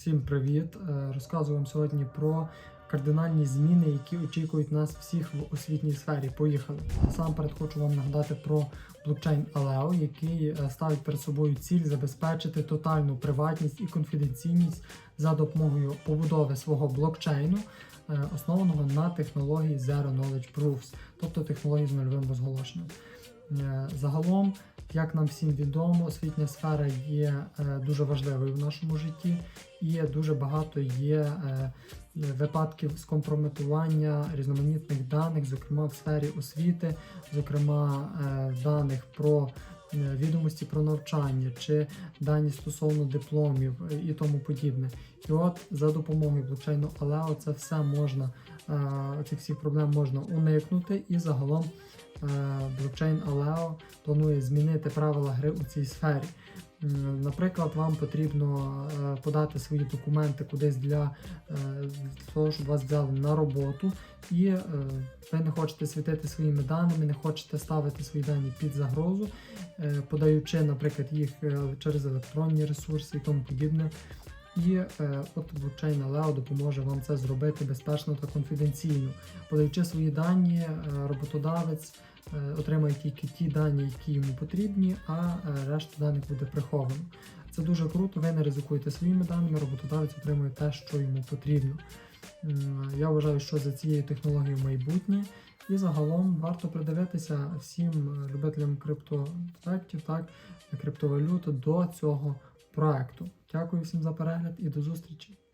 Всім привіт! Е, Розказую вам сьогодні про кардинальні зміни, які очікують нас всіх в освітній сфері. Поїхали. Насамперед хочу вам нагадати про блокчейн Aleo, який е, ставить перед собою ціль забезпечити тотальну приватність і конфіденційність за допомогою побудови свого блокчейну, е, основаного на технології Zero Knowledge Proofs, тобто технології з нульовим розголошенням. Загалом, як нам всім відомо, освітня сфера є е, дуже важливою в нашому житті, і дуже багато є е, випадків скомпрометування різноманітних даних, зокрема в сфері освіти, зокрема е, даних про відомості про навчання чи дані стосовно дипломів і тому подібне. І от за допомогою блокчейну Aleo це все можна, цих всіх проблем можна уникнути і загалом блокчейн Aleo планує змінити правила гри у цій сфері. Наприклад, вам потрібно е, подати свої документи кудись для е, того, щоб вас взяли на роботу, і е, ви не хочете світити своїми даними, не хочете ставити свої дані під загрозу, е, подаючи, наприклад, їх е, через електронні ресурси і тому подібне. І е, от блокчейн Aleo допоможе вам це зробити безпечно та конфіденційно. Подаючи свої дані, е, роботодавець е, отримає тільки ті дані, які йому потрібні, а е, решту даних буде приховано. Це дуже круто, ви не ризикуєте своїми даними, роботодавець отримує те, що йому потрібно. Я вважаю, що за цією технологією майбутнє. І загалом варто придивитися всім е, любителям криптоактів, так, криптовалют до цього проекту. Дякую всім за перегляд і до зустрічі!